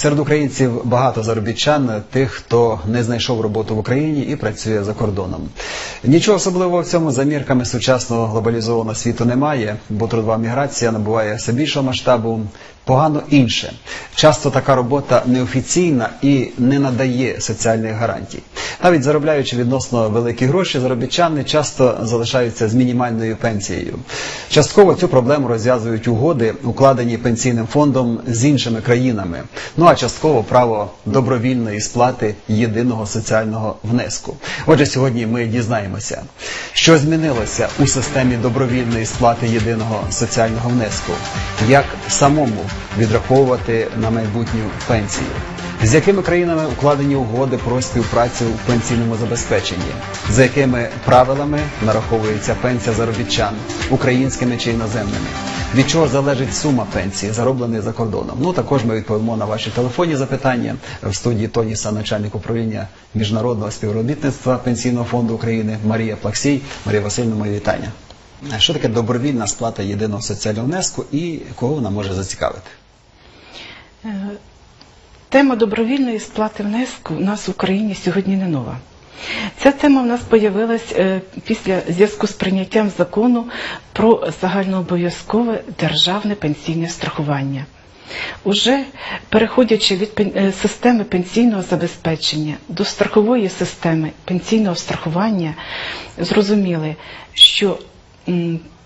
Серед українців багато заробітчан, тих, хто не знайшов роботу в Україні і працює за кордоном. Нічого особливого в цьому за мірками сучасного глобалізованого світу немає, бо трудова міграція набуває все більшого масштабу. Погано інше. Часто така робота неофіційна і не надає соціальних гарантій. Навіть заробляючи відносно великі гроші, заробітчани часто залишаються з мінімальною пенсією. Частково цю проблему розв'язують угоди, укладені пенсійним фондом з іншими країнами. Ну а частково право добровільної сплати єдиного соціального внеску. Отже, сьогодні ми дізнаємося, що змінилося у системі добровільної сплати єдиного соціального внеску, як самому відраховувати на майбутню пенсію. З якими країнами укладені угоди про співпрацю в пенсійному забезпеченні? За якими правилами нараховується пенсія заробітчан, українськими чи іноземними? Від чого залежить сума пенсії, заробленої за кордоном? Ну також ми відповімо на ваші телефонні запитання в студії Тоніса, начальник управління міжнародного співробітництва Пенсійного фонду України Марія Плаксій. Марія Васильівна, мої вітання. Що таке добровільна сплата єдиного соціального внеску і кого вона може зацікавити? Е, Тема добровільної сплати внеску у нас в Україні сьогодні не нова. Ця тема в нас з'явилась після зв'язку з прийняттям закону про загальнообов'язкове державне пенсійне страхування. Уже переходячи від е, системи пенсійного забезпечення до страхової системи пенсійного страхування, зрозуміли, що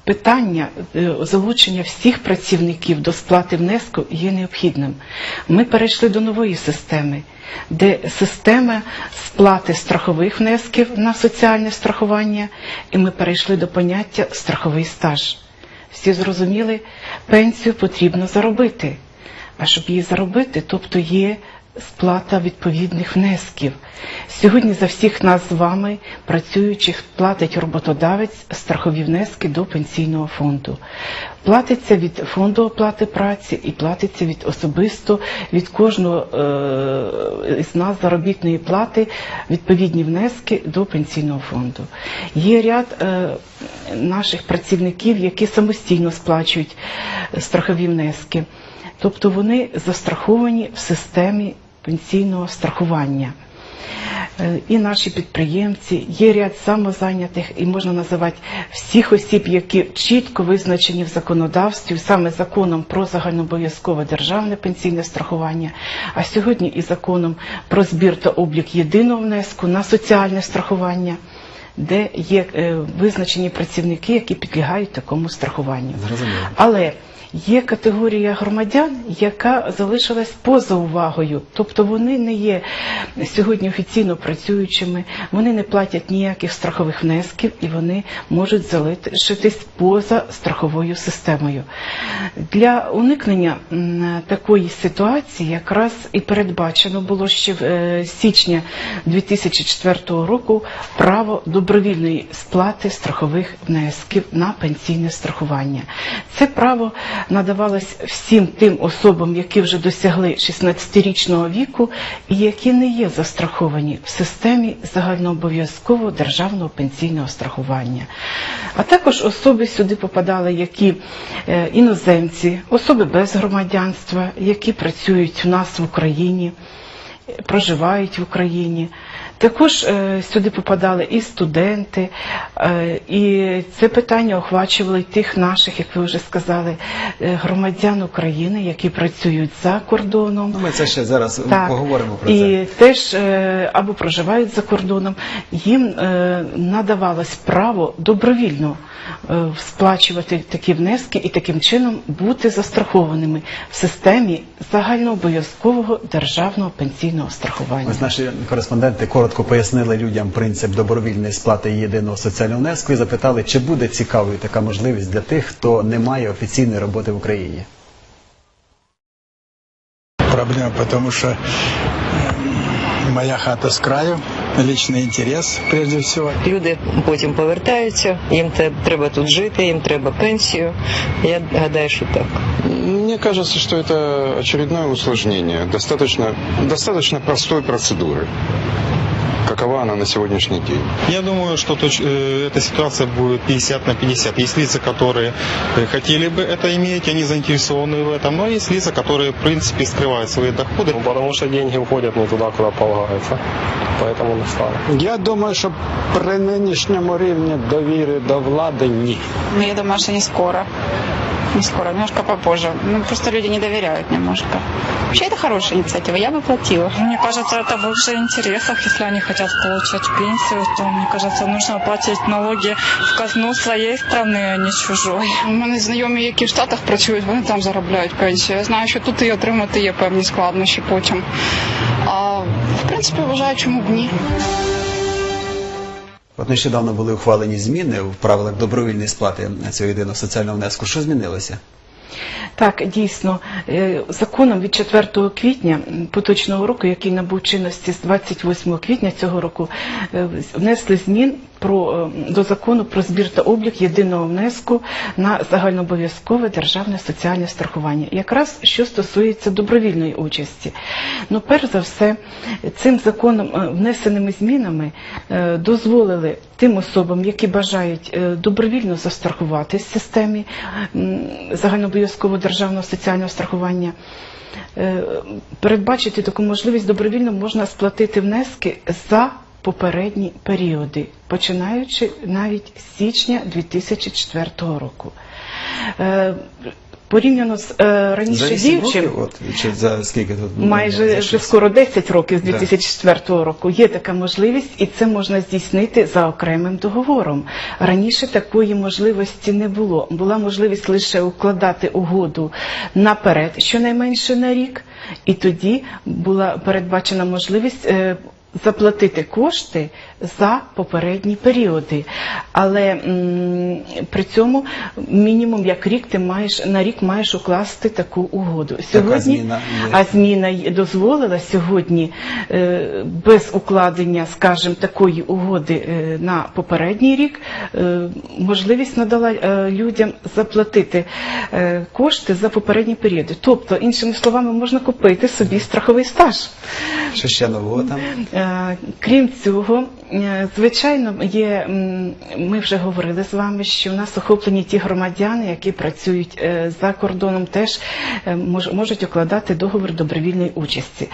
питання е, залучення всіх працівників до сплати внеску є необхідним. Ми перейшли до нової системи, де система сплати страхових внесків на соціальне страхування, і ми перейшли до поняття страховий стаж. Всі зрозуміли, пенсію потрібно заробити. А щоб її заробити, тобто є сплата відповідних внесків. Сьогодні за всіх нас з вами, працюючих, платить роботодавець страхові внески до пенсійного фонду. Платиться від фонду оплати праці і платиться від особисто від кожного е, з нас заробітної плати відповідні внески до пенсійного фонду. Є ряд е, наших працівників, які самостійно сплачують страхові внески. Тобто вони застраховані в системі пенсійного страхування. Е, І наші підприємці, є ряд самозайнятих, і можна називати всіх осіб, які чітко визначені в законодавстві, саме законом про загальнообов'язкове державне пенсійне страхування, а сьогодні і законом про збір та облік єдиного внеску на соціальне страхування, де є е, визначені працівники, які підлягають такому страхуванню. Зрозуміло. Але є категорія громадян, яка залишилась поза увагою, тобто вони не є сьогодні офіційно працюючими, вони не платять ніяких страхових внесків і вони можуть залишитись поза страховою системою. Для уникнення такої ситуації якраз і передбачено було ще в е, січня 2004 року право добровільної сплати страхових внесків на пенсійне страхування. Це право надавалось всім тим особам, які вже досягли 16-річного віку і які не є застраховані в системі загальнообов'язкового державного пенсійного страхування. А також особи сюди попадали, які е, іноземці, особи без громадянства, які працюють у нас в Україні проживають в Україні. Також е, сюди попадали і студенти, е, і це питання охвачували тих наших, як ви вже сказали, е, громадян України, які працюють за кордоном. Ну, ми це ще зараз Так. поговоримо про це. і теж або проживають за кордоном, їм надавалось право добровільно сплачувати такі внески і таким чином бути застрахованими в системі загальнообов'язкового державного пенсійного страхування. Ось наші кореспонденти коротко пояснили людям принцип добровільної сплати єдиного соціального внеску і запитали, чи буде цікавою така можливість для тих, хто не має офіційної роботи в Україні. проблема, потому что м, моя хата с краю, личный интерес прежде всего. Люди потім повертаються, їм треба тут жити, їм треба пенсію. Я гадаю, що так. Мне кажется, что это очередное усложнение достаточно, достаточно простой процедуры. какова она на сегодняшний день. Я думаю, что точ- э, эта ситуация будет 50 на 50. Есть лица, которые э, хотели бы это иметь, они заинтересованы в этом, но есть лица, которые, в принципе, скрывают свои доходы. Ну, потому что деньги уходят не туда, куда полагается. Поэтому не стало. Я думаю, що при нинішньому рівні довіри до влади ні. Ну, я думаю, что не скоро. Не скоро, немножко попозже. Ну, просто люди не доверяют немножко. Вообще, это хорошая инициатива, я бы платила. Мне кажется, это в их же интересах, если они хотят получать пенсию, то, мне кажется, нужно платить налоги в казну своей страны, а не чужой. У мене знайомі, які в Штатах працюють, вони там заробляють пенсію. Я знаю, що тут її отримати є певні складнощі потім. А в принципі, вважаю, чому б ні. От нещодавно були ухвалені зміни в правилах добровільної сплати цього єдиного соціального внеску. Що змінилося? Так, дійсно, е, законом від 4 квітня поточного року, який набув чинності з 28 квітня цього року, е, внесли змін про, е, до закону про збір та облік єдиного внеску на загальнообов'язкове державне соціальне страхування, якраз що стосується добровільної участі. Ну, перш за все, цим законом внесеними змінами дозволили тим особам, які бажають добровільно застрахуватись в системі м, загальнообов'язкового державного соціального страхування. е, Передбачити таку можливість добровільно можна сплатити внески за попередні періоди, починаючи навіть з січня 2004 року. Порівняно з е, раніше За 8 діючим, років? От, чи за скільки тут? майже За вже шість? скоро 10 років з Да. 2004 року є така можливість, і це можна здійснити за окремим договором. Раніше такої можливості не було. Була можливість лише укладати угоду наперед, щонайменше на рік, і тоді була передбачена можливість. е, Заплатити кошти за попередні періоди, але м, при цьому мінімум як рік ти маєш на рік маєш укласти таку угоду. Сьогодні зміна а зміна дозволила сьогодні е, без укладення, скажімо, такої угоди е, на попередній рік е, можливість надала е, людям заплатити е, кошти за попередні періоди. Тобто, іншими словами, можна купити собі страховий стаж. Що ще нового там? Е, Крім цього, звичайно, є, ми вже говорили з вами, що в нас охоплені ті громадяни, які працюють е, за кордоном, теж е, можуть укладати договір добровільної участі.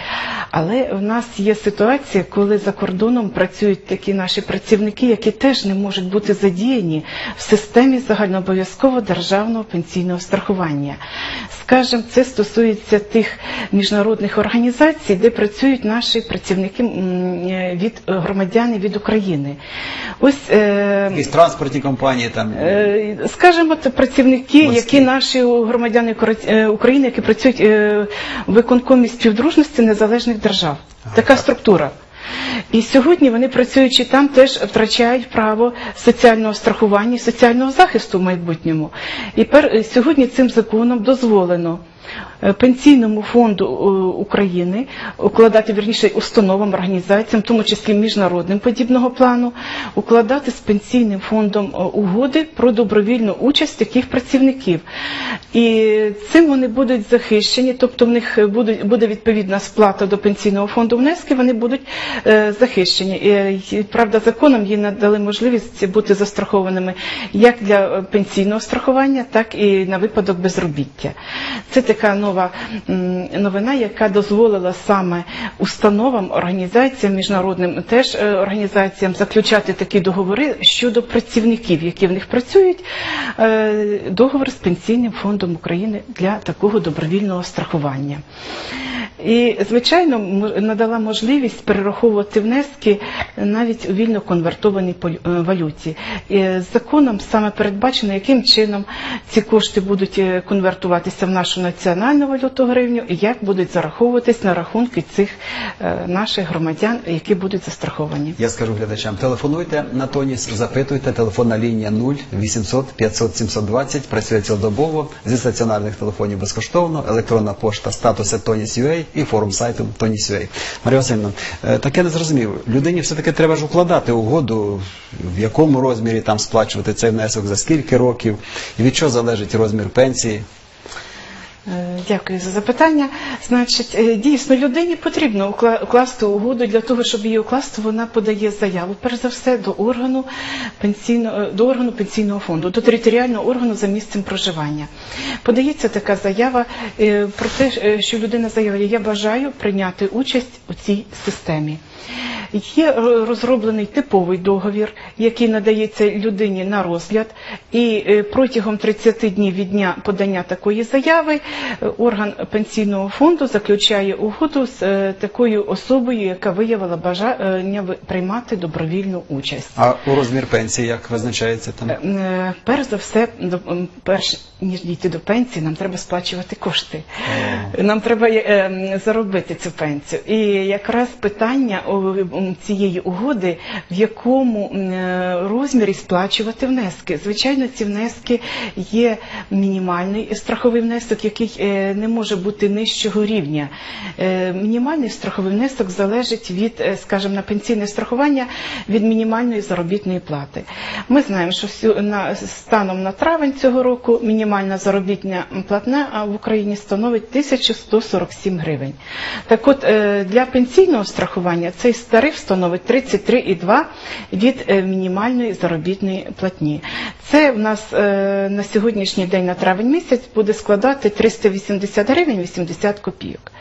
Але в нас є ситуація, коли за кордоном працюють такі наші працівники, які теж не можуть бути задіяні в системі загальнообов'язкового державного пенсійного страхування. Скажем, це стосується тих міжнародних організацій, де працюють наші працівники е, від е, громадяни від України. Ось е, Якісь транспортні компанії там. Е, Скажімо, це працівники, Морські. які наші громадяни е, України, які працюють е, в виконкомі співдружності незалежних держав. Така структура. І сьогодні вони працюючи там, теж втрачають право соціального страхування, і соціального захисту в майбутньому. І пер, сьогодні цим законом дозволено пенсійному фонду е, України укладати вірніше установам, організаціям, в тому числі міжнародним подібного плану, укладати з пенсійним фондом е, угоди про добровільну участь таких працівників. І цим вони будуть захищені, тобто в них буде відповідна сплата до пенсійного фонду внески, вони будуть е, захищені. І, правда, законом їм надали можливість бути застрахованими як для е, пенсійного страхування, так і на випадок безробіття. Це така нова новина, яка дозволила саме установам, організаціям, міжнародним теж е, організаціям заключати такі договори щодо працівників, які в них працюють, е, договор з пенсійним фондом України для такого добровільного страхування. І, звичайно, надала можливість перераховувати внески навіть у вільно конвертованій е, валюті. І законом саме передбачено, яким чином ці кошти будуть е, конвертуватися в нашу національну валюту гривню і як будуть зараховуватись на рахунки цих е, наших громадян, які будуть застраховані. Я скажу глядачам, телефонуйте на Тоніс, запитуйте, телефонна лінія 0 800 500 720, працює цілодобово, зі стаціонарних телефонів безкоштовно, електронна пошта статуси Тоніс.ua і форум сайту Тоніс.ua. Марія Васильівна, так таке не зрозумів. Людині все-таки треба ж укладати угоду, в якому розмірі там сплачувати цей внесок, за скільки років, і від чого залежить розмір пенсії. Е, Дякую за запитання. Значить, е, дійсно, людині потрібно укласти угоду для того, щоб її укласти, вона подає заяву, перш за все, до органу пенсійного до органу пенсійного фонду, до територіального органу за місцем проживання. Подається така заява е, про те, е, що людина заявляє, я бажаю прийняти участь у цій системі. Є розроблений типовий договір, який надається людині на розгляд, і е, протягом 30 днів від дня подання такої заяви е, орган пенсійного фонду заключає угоду з е, такою особою, яка виявила бажання приймати добровільну участь. А у розмір пенсії як визначається там? Перш за все, перш ніж дійти до пенсії, нам треба сплачувати кошти. Нам треба заробити цю пенсію. І якраз питання цієї угоди, в якому е, розмірі сплачувати внески. Звичайно, ці внески є мінімальний страховий внесок, який е, не може бути нижчого рівня. Е, Мінімальний страховий внесок залежить від, скажімо, на пенсійне страхування від мінімальної заробітної плати. Ми знаємо, що станом на травень цього року мінімальна заробітна платна в Україні становить 1147 гривень. Так от для пенсійного страхування цей старий становить 33,2 від е, мінімальної заробітної платні. Це в нас е, на сьогоднішній день на травень місяць буде складати 380 гривень 80 копійок.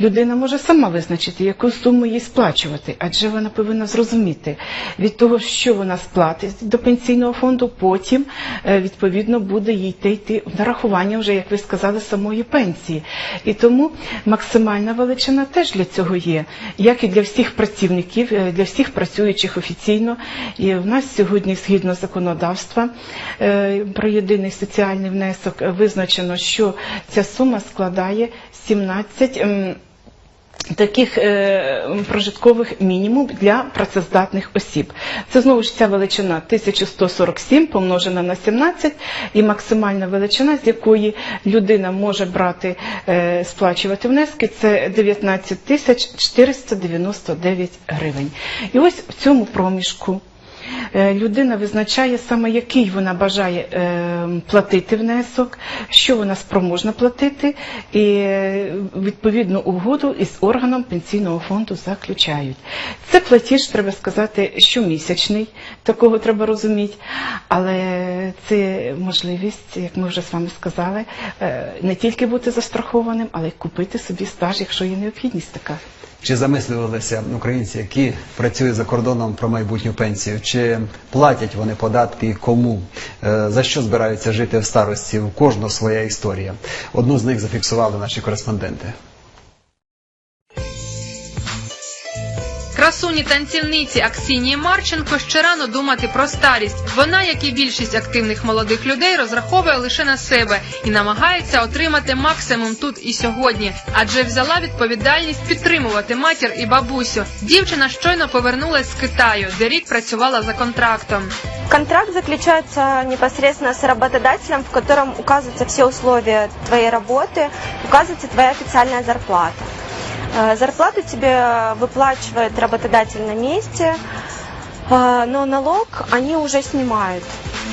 Людина може сама визначити, яку суму їй сплачувати, адже вона повинна зрозуміти від того, що вона сплатить до пенсійного фонду, потім е, відповідно буде їй йти в нарахування вже, як ви сказали, самої пенсії. І тому максимальна величина теж для цього є, як і для всіх працівників, е, для всіх працюючих офіційно. І в нас сьогодні, згідно законодавства про єдиний соціальний внесок, е, визначено, що ця сума складає 17 Таких е, прожиткових мінімум для працездатних осіб. Це знову ж ця величина 1147 помножена на 17 і максимальна величина, з якої людина може брати, е, сплачувати внески, це 19 тисяч 499 гривень. І ось в цьому проміжку Е, людина визначає саме який вона бажає е, платити внесок, що вона спроможна платити, і е, відповідну угоду із органом пенсійного фонду заключають. Це платіж, треба сказати, щомісячний, такого треба розуміти, але це можливість, як ми вже з вами сказали, е, не тільки бути застрахованим, але й купити собі стаж, якщо є необхідність така. Чи замислювалися українці, які працюють за кордоном про майбутню пенсію? Чи платять вони податки і кому? Е, За що збираються жити в старості? У кожного своя історія. Одну з них зафіксували наші кореспонденти. Красуні танцівниці Аксінії Марченко ще рано думати про старість. Вона, як і більшість активних молодих людей, розраховує лише на себе і намагається отримати максимум тут і сьогодні, адже взяла відповідальність підтримувати матір і бабусю. Дівчина щойно повернулась з Китаю, де рік працювала за контрактом. Контракт заключается непосредственно с работодателем, в котором указываются все условия твоей работы, указывается твоя официальная зарплата. Э, Зарплату тебе выплачивает работодатель на месте, э, но налог они уже снимают.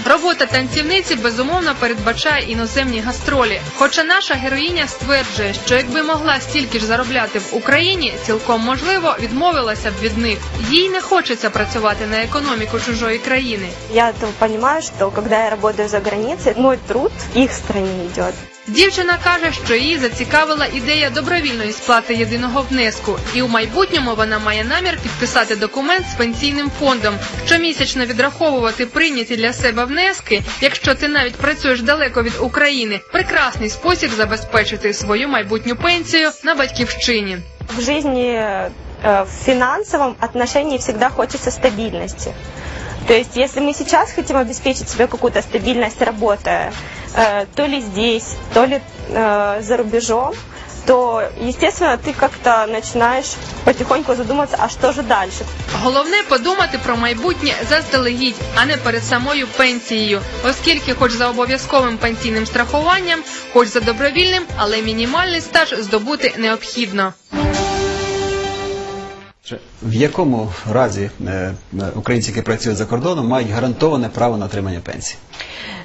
Робота танцівниці безумовно передбачає іноземні гастролі. Хоча наша героїня стверджує, що якби могла стільки ж заробляти в Україні, цілком можливо відмовилася б від них. Їй не хочеться працювати на економіку чужої країни. Я то понимаю, что когда я работаю за границей, мой труд их стране идет. Дівчина каже, що її зацікавила ідея добровільної сплати єдиного внеску, і у майбутньому вона має намір підписати документ з пенсійним фондом, щомісячно відраховувати прийняті для себе внески, якщо ти навіть працюєш далеко від України. Прекрасний спосіб забезпечити свою майбутню пенсію на батьківщині. В жизни э, в финансовом отношении всегда хочется стабильности. То есть, если мы сейчас хотим обеспечить себе какую-то стабильность, работая э, то ли здесь, то ли э, за рубежом, то, естественно, ты как-то начинаешь потихоньку задуматься, а что же дальше? Головне подумати про майбутнє заздалегідь, а не перед самою пенсією, оскільки, хоч за обов'язковим пенсійним страхуванням, хоч за добровільним, але мінімальний стаж здобути необхідно. В якому разі е, українці, які працюють за кордоном, мають гарантоване право на отримання пенсії?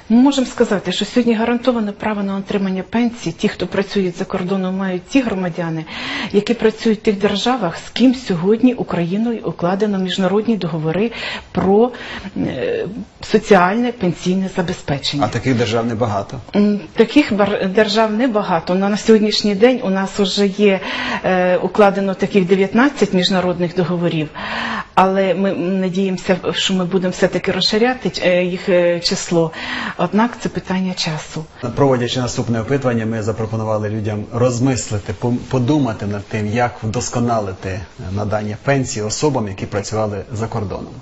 Ми можемо сказати, що сьогодні гарантоване право на отримання пенсії, ті, хто працюють за кордоном, мають ті громадяни, які працюють в тих державах, з ким сьогодні Україною укладено міжнародні договори про е, соціальне пенсійне забезпечення. А таких держав небагато. Таких держав небагато. На на сьогоднішній день у нас вже є е, укладено таких 19 міжнародних договорів, але ми надіємося, що ми будемо все-таки розширяти е, їх е, число. Однак це питання часу. Проводячи наступне опитування, ми запропонували людям розмислити, подумати над тим, як вдосконалити надання пенсії особам, які працювали за кордоном.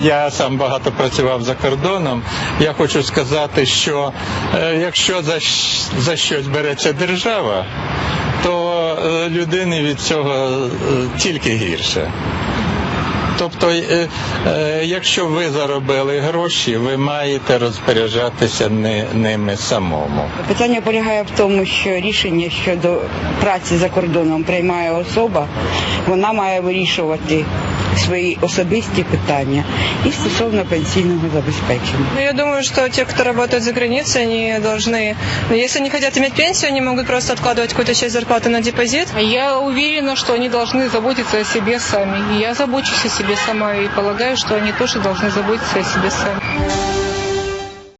Я сам багато працював за кордоном. Я хочу сказати, що е, якщо за, за щось береться держава, то людині від цього е, тільки гірше. Тобто, е, е, якщо ви заробили гроші, ви маєте розпоряджатися не, ними самому. Питання полягає в тому, що рішення щодо праці за кордоном приймає особа, вона має вирішувати свої особисті питання і стосовно пенсійного забезпечення. Ну, Я думаю, что те, кто работает за границей, они должны, ну, если они хотят иметь пенсию, они могут просто откладывать какую-то часть зарплаты на депозит. Я уверена, что они должны заботиться о себе сами. И я забочусь о себе сама и полагаю, что они тоже должны заботиться о себе сами.